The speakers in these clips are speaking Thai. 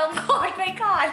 ต้องขอไปก่อน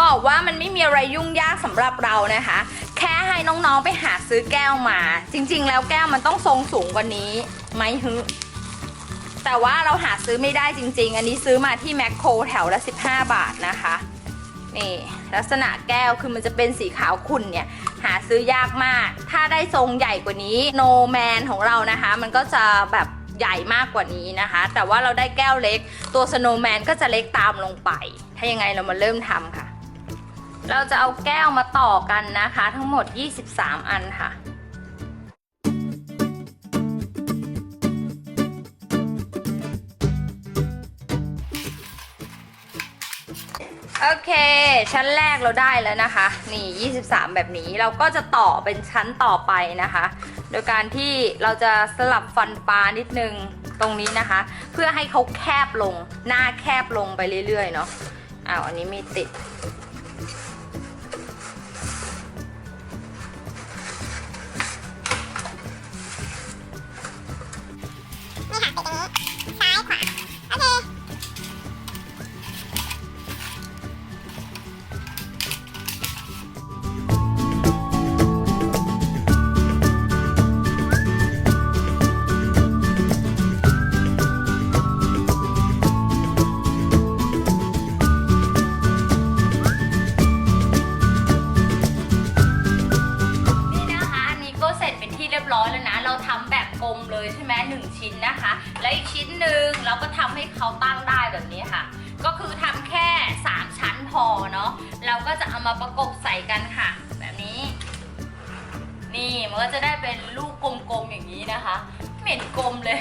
บอกว่ามันไม่มีอะไรยุ่งยากสำหรับเรานะคะ แค่ให้น้องๆไปหาซื้อแก้วมา จริง ๆ แล้วแก้วมันต้องทรงสูงกว่านี้ไหมฮึแต่ว่าเราหาซื้อไม่ได้จริง ๆ อันนี้ซื้อมาที่แมคโครแถวละ 15 บาทนะคะนี่ลักษณะแก้วคือมันจะเป็นสีขาวขุ่นเนี่ย หาซื้อยากมาก ถ้าได้ทรงใหญ่กว่านี้โนแมนของเรานะคะ มันก็จะแบบใหญ่มากกว่านี้นะคะ แต่ว่าเราได้แก้วเล็ก ตัวสโนแมนก็จะเล็กตามลงไป ถ้ายังไงเรามาเริ่มทำค่ะ เราจะเอาแก้วมาต่อกันนะคะ ทั้งหมด 23 อันค่ะโอเค ชั้นแรกเราได้แล้วนะคะ นี่ 23 แบบนี้เราก็จะต่อเป็นชั้นต่อไปนะคะ โดยการที่เราจะสลับฟันปลานิดนึงตรงนี้นะคะ เพื่อให้เขาแคบลงหน้าแคบลงไปเรื่อยๆเนาะอ้าวอันนี้ไมีติด ร้อยแล้วนะ เราทำแบบกลมเลยใช่ไหมหนึ่งชิ้นนะคะ แล้วอีกชิ้นหนึ่งเราก็ทำให้เขาตั้งได้แบบนี้ค่ะ ก็คือทำแค่ 3 ชั้นพอเนาะเราก็จะเอามาประกบใส่กันค่ะ แบบนี้ นี่มันก็จะได้เป็นลูกกลมๆอย่างนี้นะคะเหม็นกลมเลย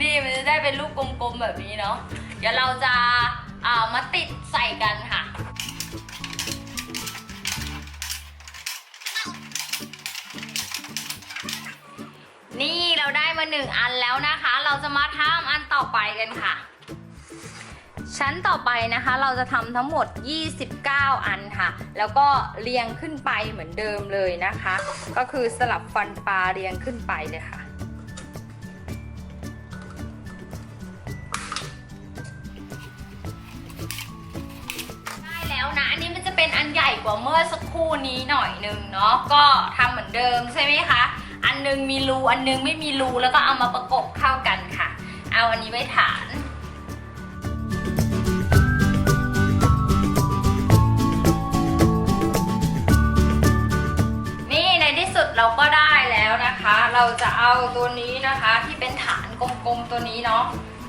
นี่มันจะได้เป็นลูกกลมๆแบบนี้เนาะเดี๋ยวเราจะเอามาติดใส่กันค่ะ นี่เราได้มาหนึ่งอันแล้วนะคะ เราจะมาทำอันต่อไปกันค่ะ ชั้นต่อไปนะคะ เราจะทำทั้งหมด 29 อันค่ะ แล้วก็เรียงขึ้นไปเหมือนเดิมเลยนะคะ ก็คือสลับฟันปลาเรียงขึ้นไปเลยค่ะได้แล้วนะอันนี้มันจะเป็นอันใหญ่กว่าเมื่อสักครู่นี้หน่อยนึงเนาะก็ทำเหมือนเดิมใช่ไหมคะ นนึงมีรูอันนึงไม่มีรูแล้วก็เอามาประกบเข้ากันค่ะ เอาอันนี้ไว้ฐานนี่ในที่สุดเราก็ได้แล้วนะคะ เราจะเอาตัวนี้นะคะที่เป็นฐานกลมๆตัวนี้เนาะ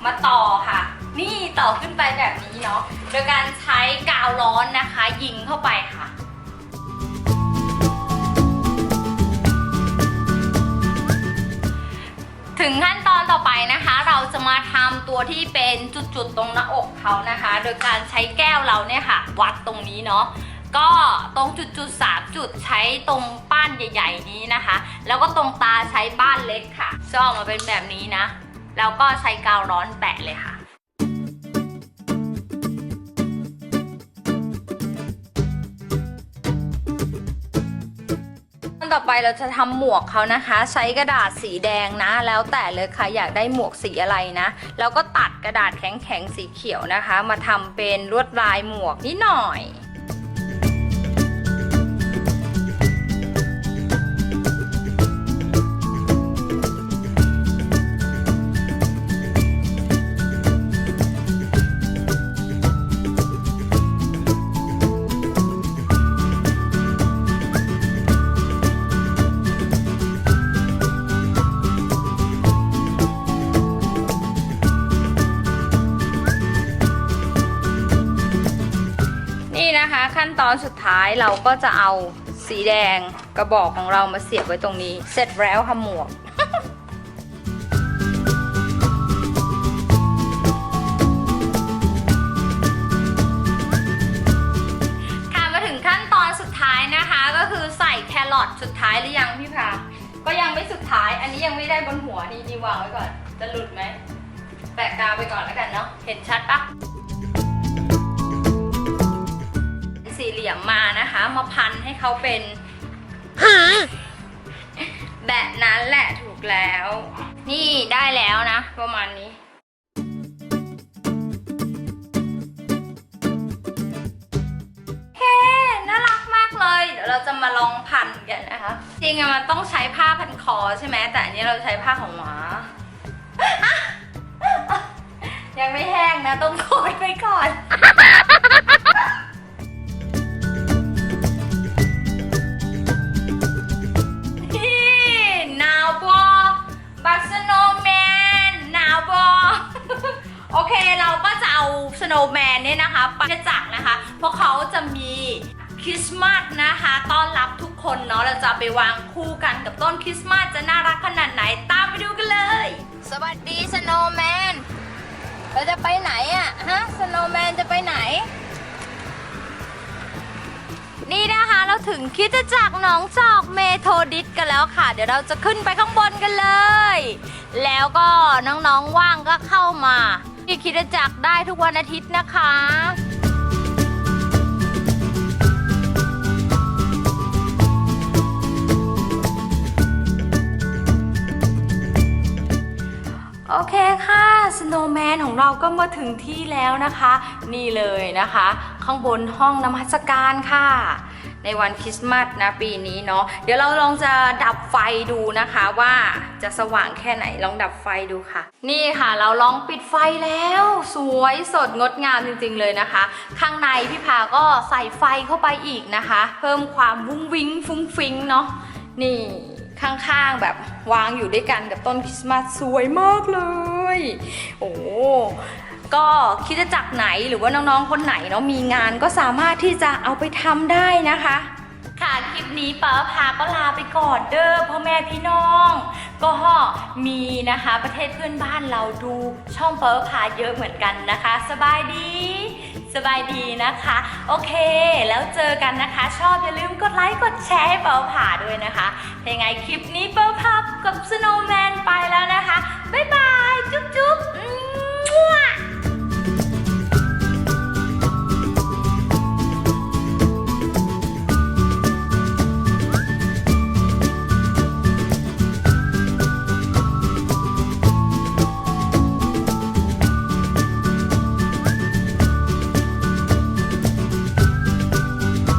มาต่อค่ะ นี่ต่อขึ้นไปแบบนี้เนาะโดยการใช้กาวร้อนนะคะ ยิงเข้าไปค่ะ ถึงขั้นตอนต่อไปนะคะ เราจะมาทำตัวที่เป็นจุดๆตรงหน้าอกเขานะคะ โดยการใช้แก้วเราเนี่ยค่ะ วัดตรงนี้เนาะก็ตรงจุดๆสามจุดใช้ตรงป้านใหญ่ ๆ นี้นะคะ แล้วก็ตรงตาใช้บ้านเล็กค่ะจะออกมาเป็นแบบนี้นะ แล้วก็ใช้กาวร้อนแปะเลยค่ะ นต่อไปเราจะทำหมวกเขานะคะ ใช้กระดาษสีแดงนะ แล้วแต่เลยค่ะอยากได้หมวกสีอะไรนะแล้วก็ตัดกระดาษแข็งๆสีเขียวนะคะ มาทำเป็นลวดลายหมวกนิดหน่อย นะคะ ขั้นตอนสุดท้ายเราก็จะเอาสีแดงกระบอกของเรามาเสียบไว้ตรงนี้ เสร็จแล้วค่ะหมวกค่ะมาถึงขั้นตอนสุดท้ายนะคะก็คือใส่แครอทสุดท้ายหรือยังพี่พาก็ยังไม่สุดท้าย อันนี้ยังไม่ได้บนหัวนี่นี่วางไว้ก่อน จะหลุดไหมแปะกาวไปก่อนแล้วกันเนาะ เห็นชัดปะ ลี่ยมมานะคะ มาพันให้เขาเป็นแบบนั้นแหละถูกแล้ว นี่ได้แล้วนะ ประมาณนี้เฮ้น่ารักมากเลย เดี๋ยวเราจะมาลองพันกันนะคะ จริงอะมันต้องใช้ผ้าพันคอใช่ไหมแต่อันนี้เราใช้ผ้าของหมายังไม่แห้งนะ ต้องโคดไปก่อนนี่ เอาสโนว์แมนเนี่ยนะคะไปจักนะคะ เพราะเขาจะมีคริสต์มาสนะคะต้อนรับทุกคนเนาะเราจะไปวางคู่กันกับต้นคริสต์มาสจะน่ารักขนาดไหนตามไปดูกันเลย สวัสดีสโนว์แมนเราจะไปไหนอะฮะสโนว์แมนจะไปไหน นี่นะคะเราถึงคิดจักหนองจอกเมโทดิสกันแล้วค่ะ เดี๋ยวเราจะขึ้นไปข้างบนกันเลย แล้วก็น้องๆว่างก็เข้ามา ที่คิดจักรได้ทุกวันอาทิตย์นะคะ โอเคค่ะสโนว์แมนของเราก็มาถึงที่แล้วนะคะ นี่เลยนะคะ ข้างบนห้องนมัสการค่ะ ในวันคริสต์มาสนะปีนี้เนาะเดี๋ยวเราลองจะดับไฟดูนะคะว่าจะสว่างแค่ไหนลองดับไฟดูค่ะ นี่ค่ะเราลองปิดไฟแล้ว สวยสดงดงามจริงๆเลยนะคะ ข้างในพี่พาก็ใส่ไฟเข้าไปอีกนะคะ เพิ่มความวุ้งวิ้งฟุ้งฟิ้งเนาะนี่ข้างๆแบบวางอยู่ด้วยกันกับต้นคริสต์มาสสวยมากเลย โอ้ ก็คิดจะจักไหนหรือว่าน้องๆ คนไหนเนาะมีงานก็สามารถที่จะเอาไปทำได้นะคะ ค่ะคลิปนี้ป้าพาก็ลาไปก่อนเด้อพ่อแม่พี่น้อง ก็มีนะคะประเทศเพื่อนบ้านเราดูช่องเปิร์พาเยอะเหมือนกันนะคะ สบายดีสบายดีนะคะ โอเค แล้วเจอกันนะคะ ชอบอย่าลืมกดไลค์กดแชร์ให้เปิร์ผ่าด้วยนะคะยังไงคลิปนี้เปิร์พับกับสโนว์แมนไปแล้วนะคะ บ๊ายบาย จุ๊บจุ๊บ